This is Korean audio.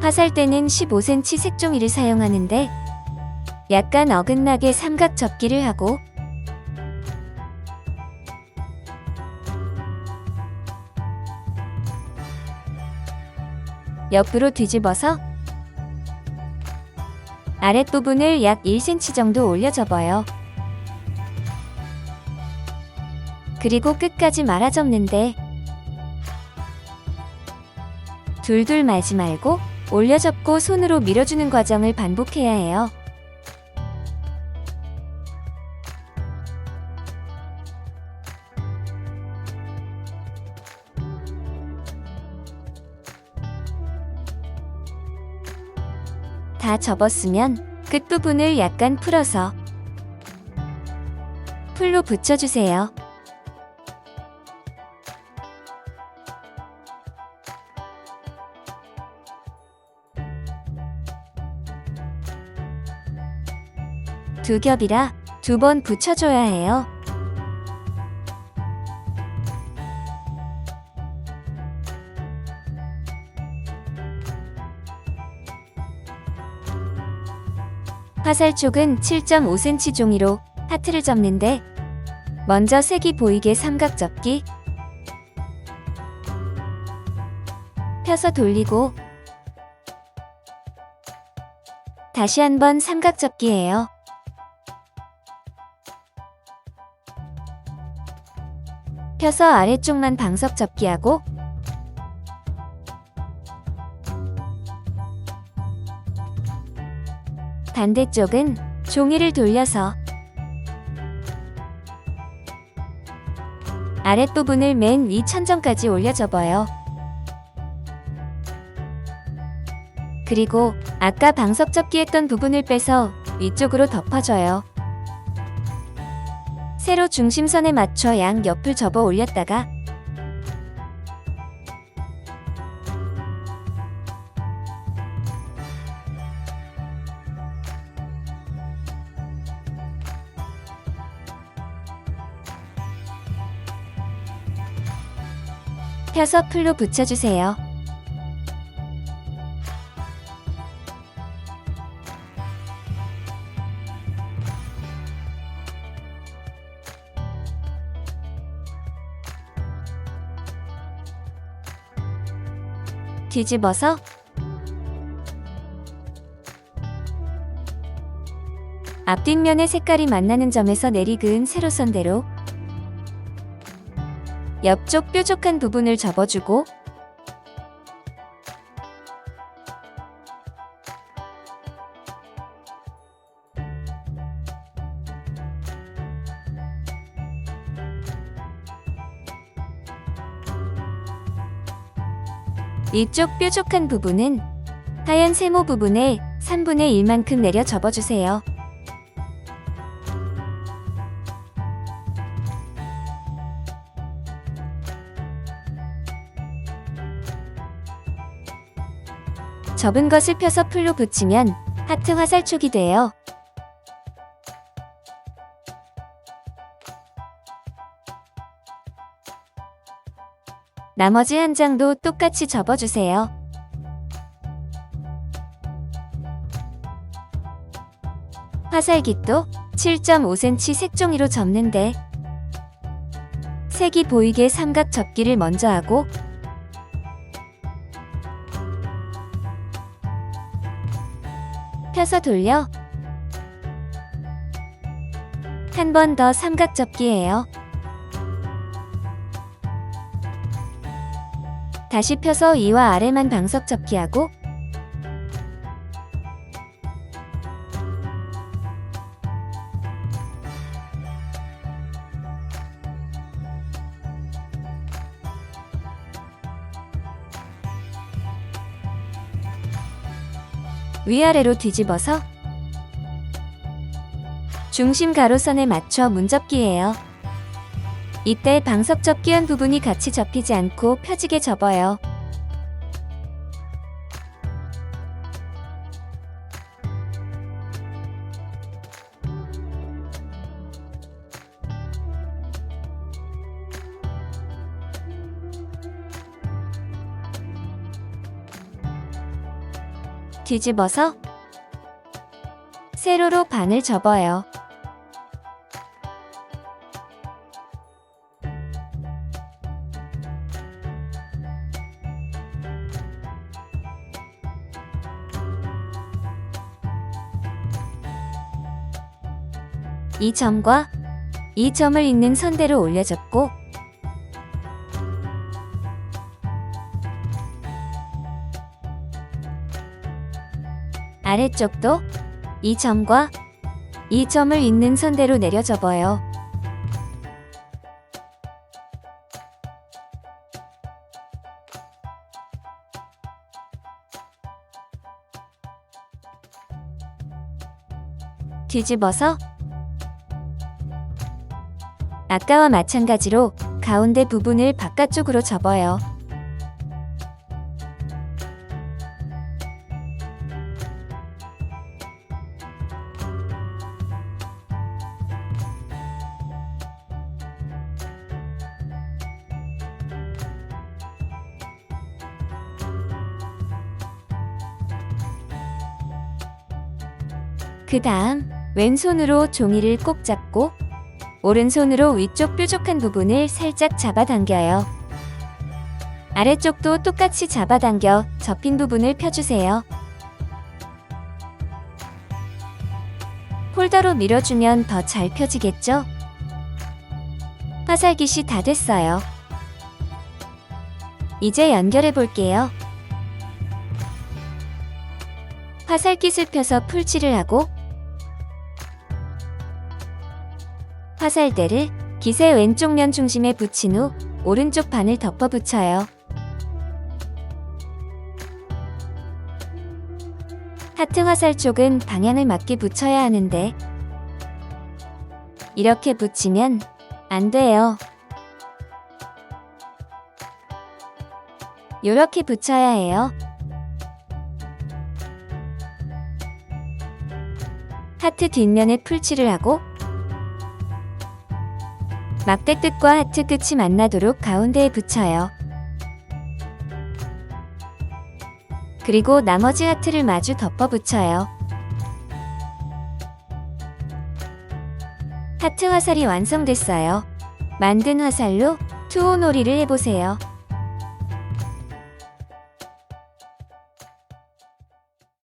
화살대는 15cm 색종이를 사용하는데 약간 어긋나게 삼각 접기를 하고 옆으로 뒤집어서 아랫부분을 약 1cm 정도 올려 접어요. 그리고 끝까지 말아 접는데 둘둘 말지 말고 올려 접고 손으로 밀어주는 과정을 반복해야 해요. 다 접었으면 끝부분을 약간 풀어서 풀로 붙여주세요. 두 겹이라 두 번 붙여줘야 해요. 화살 쪽은 7.5cm 종이로 하트를 접는데 먼저 색이 보이게 삼각 접기 펴서 돌리고 다시 한번 삼각 접기예요. 펴서 아래쪽만 방석 접기하고 반대쪽은 종이를 돌려서 아랫부분을 맨 위 천정까지 올려 접어요. 그리고 아까 방석 접기 했던 부분을 빼서 위쪽으로 덮어줘요. 세로 중심선에 맞춰 양 옆을 접어 올렸다가 펴서 풀로 붙여주세요. 뒤집어서 앞뒷면의 색깔이 만나는 점에서 내리 그은 세로선대로 옆쪽 뾰족한 부분을 접어주고 이쪽 뾰족한 부분은 하얀 세모 부분에 3분의 1만큼 내려 접어주세요. 접은 것을 펴서 풀로 붙이면 하트 화살촉이 돼요. 나머지 한 장도 똑같이 접어주세요. 화살깃도 7.5cm 색종이로 접는데 색이 보이게 삼각 접기를 먼저 하고 펴서 돌려 한 번 더 삼각 접기예요. 다시 펴서 위와 아래만 방석 접기하고 위아래로 뒤집어서 중심 가로선에 맞춰 문접기예요. 이때 방석 접기한 부분이 같이 접히지 않고 펴지게 접어요. 뒤집어서 세로로 반을 접어요. 이 점과 이 점을 잇는 선대로 올려접고 아래쪽도 이 점과 이 점을 잇는 선대로 내려 접어요. 뒤집어서 아까와 마찬가지로 가운데 부분을 바깥쪽으로 접어요. 그 다음 왼손으로 종이를 꼭 잡고 오른손으로 위쪽 뾰족한 부분을 살짝 잡아당겨요. 아래쪽도 똑같이 잡아당겨 접힌 부분을 펴주세요. 폴더로 밀어주면 더 잘 펴지겠죠? 화살깃이 다 됐어요. 이제 연결해 볼게요. 화살깃을 펴서 풀칠을 하고 화살대를 깃의 왼쪽 면 중심에 붙인 후 오른쪽 반을 덮어 붙여요. 하트 화살 쪽은 방향을 맞게 붙여야 하는데 이렇게 붙이면 안 돼요. 이렇게 붙여야 해요. 하트 뒷면에 풀칠을 하고 막대 끝과 하트 끝이 만나도록 가운데에 붙여요. 그리고 나머지 하트를 마주 덮어 붙여요. 하트 화살이 완성됐어요. 만든 화살로 투호 놀이를 해보세요.